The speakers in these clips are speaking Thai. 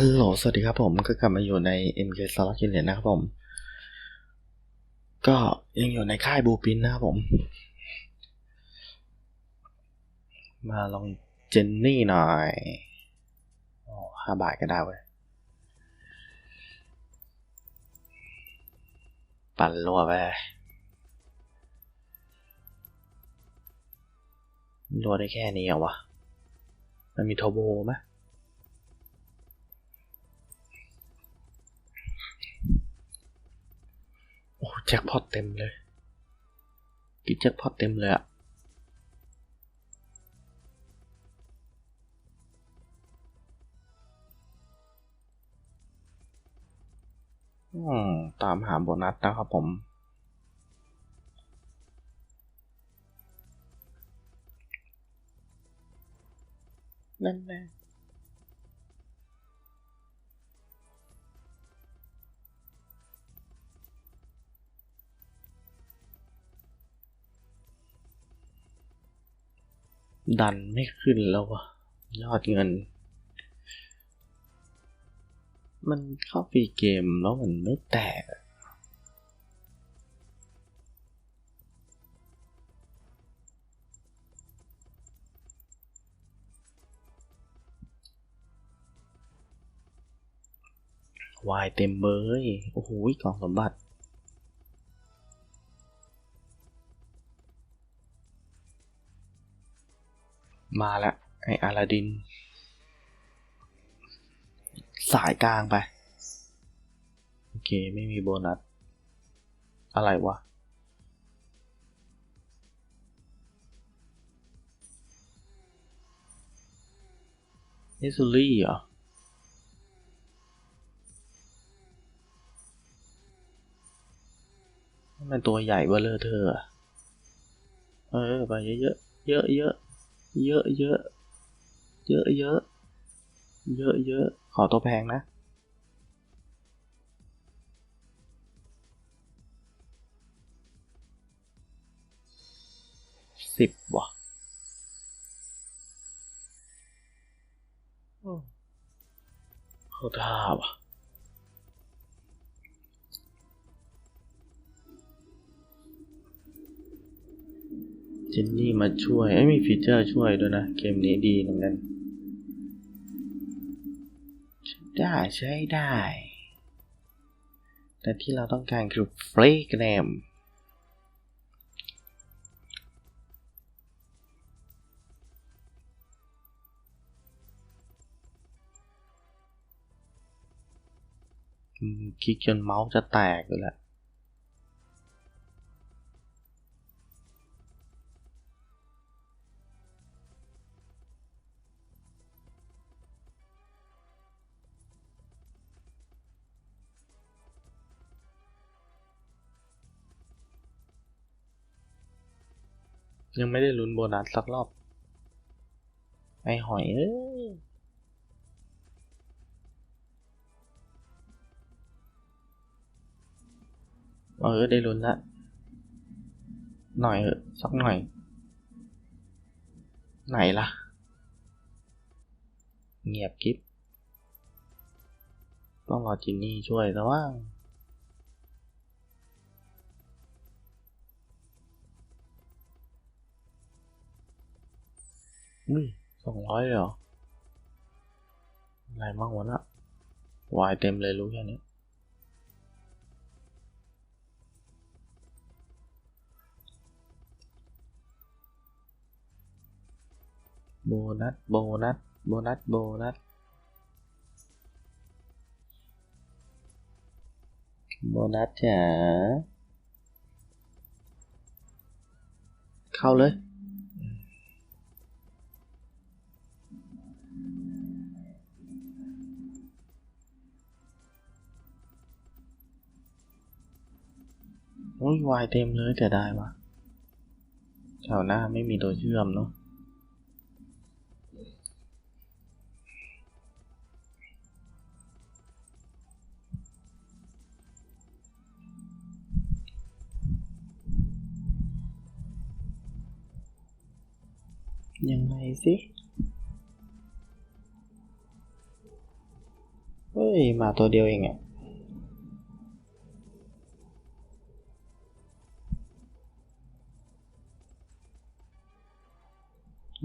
ฮัลโหล สวัสดีครับผมก็กลับมาอยู่ใน MK s l o t กินเหรียญนะครับผม ก็ยังอยู่ในค่ายบูปินนะครับผม มาลองเจนนี่หน่อยอ๋อห้าบาทก็ได้เว้ย ปั่นรัวไปรัวได้แค่นี้เหรอวะ มันมีโทโบไหม แจ็คพอตเต็มเลย กินแจ็คพอตเต็มเลยอะอืมตามหาโบนัสนะครับผม นั่นแหละ ดันไม่ขึ้นแล้ววะยอดเงิน มันเข้าฟรีเกมแล้วมันไม่แตกวายเต็มเบยโอ้โหกล่องสมบัติ มาแล้วไออาลาดิน สายกลางไป โอเค ไม่มีโบนัส อะไรวะเนซูรี่เหรอมันตัวใหญ่เบอเลอร์เธอร์อะเออ ไปเยอะๆ เยอะเยอะ เยอะเยอะเยอะเยอะเยอะเยอะขอตัวแพงนะสิบว่ะโอ้เขาท่าว่ะ นนี่มาช่วยไม่มีฟีเจอร์ช่วยด้วยนะ เกมนี้ดีเหมือนกัน ได้ใช้ได้ แต่ที่เราต้องการคือเฟรกแนมคลิกจนเมาส์จะแตกเลยแหละ ยังไม่ได้ลุ้นโบนัสสักรอบ ไอหอยเอ้ยเออได้ลุ้นละ หน่อยเออสักหน่อย ไหนล่ะ เงียบกิ๊บต้องรอจินนี่ช่วยแล้วว่า อุ้ยสองร้อยเลยหรอ อะไรมากวะน่ะวายเต็มเลยรู้แค่นี้โบนัส โบนัส โบนัส โบนัส โบนัสจ๋าเข้าเลย วายเต็มเลยแต่ได้วะแถวหน้าไม่มีตัวเชื่อมเนาะยังไงสิยมาตัวเดียวเองอะ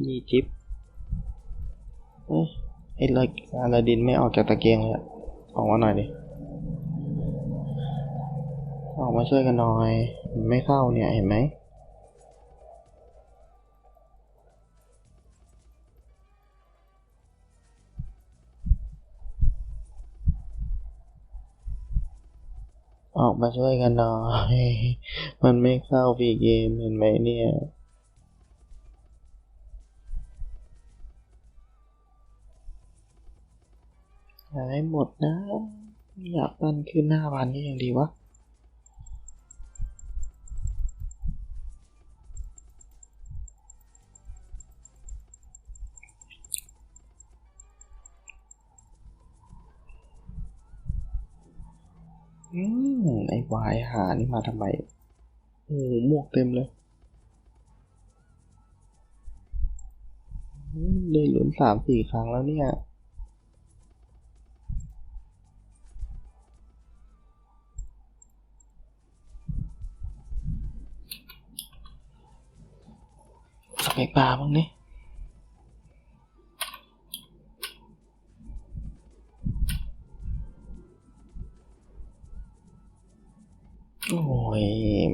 ยี่จิบเอ้ยไอ้ลาอาลาดินไม่ออกจากตะเกียงเลยอะออกมาหน่อยดิ ออกมาช่วยกันหน่อยมันไม่เข้าเนี่ยเห็นไหมออกมาช่วยกันหน่อย มันไม่เข้าฟรีเกมเห็นไหมเนี่ย หายหมดนะ อยากปั้นขึ้นหน้าวันก็ยังดีวะอืม ไอ้วายหานี่มาทำไม โอ้โหหมวกเต็มเลยได้หลุนสามสี่ครั้งแล้วเนี่ย ส่ปลาบ้างนี่โอ้ย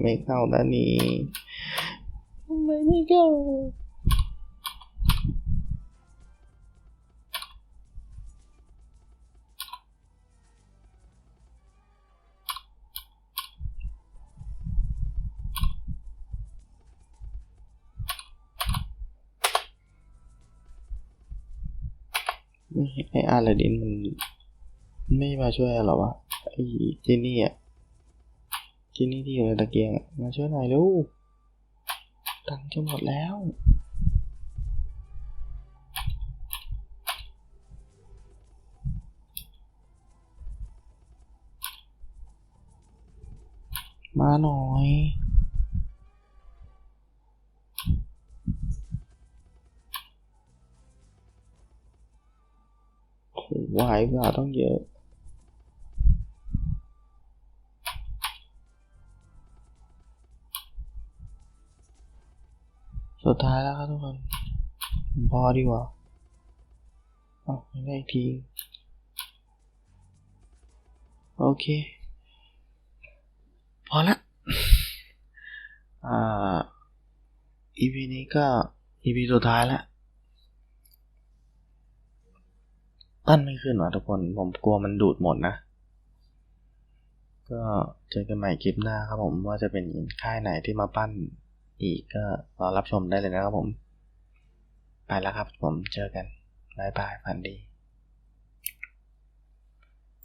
ไม่เข้านะนี่ไม่ไม่เข้า ไอ้อาลาดินมันไม่มาช่วยหรอวะไอเจนนี่อะเจนนี่ที่อยู่ในตะเกียงมาช่วยหน่อยลูกตังจะหมดแล้วมาหน่อย หวายกว่าต้องเยอะ สุดท้ายแล้วครับทุกคนพอดีกว่าเอายังได้อีกทีโอเค พอละอ่า EP นี้ก็ EP สุดท้ายแล้ว ปั้นไม่ขึ้นว่ะทุกคน ผมกลัวมันดูดหมดนะ ก็เจอกันใหม่คลิปหน้าครับผมว่าจะเป็นค่ายไหนที่มาปั้นอีกก็รอรับชมได้เลยนะครับผม ไปแล้วครับผมเจอกันบายบายฝันดี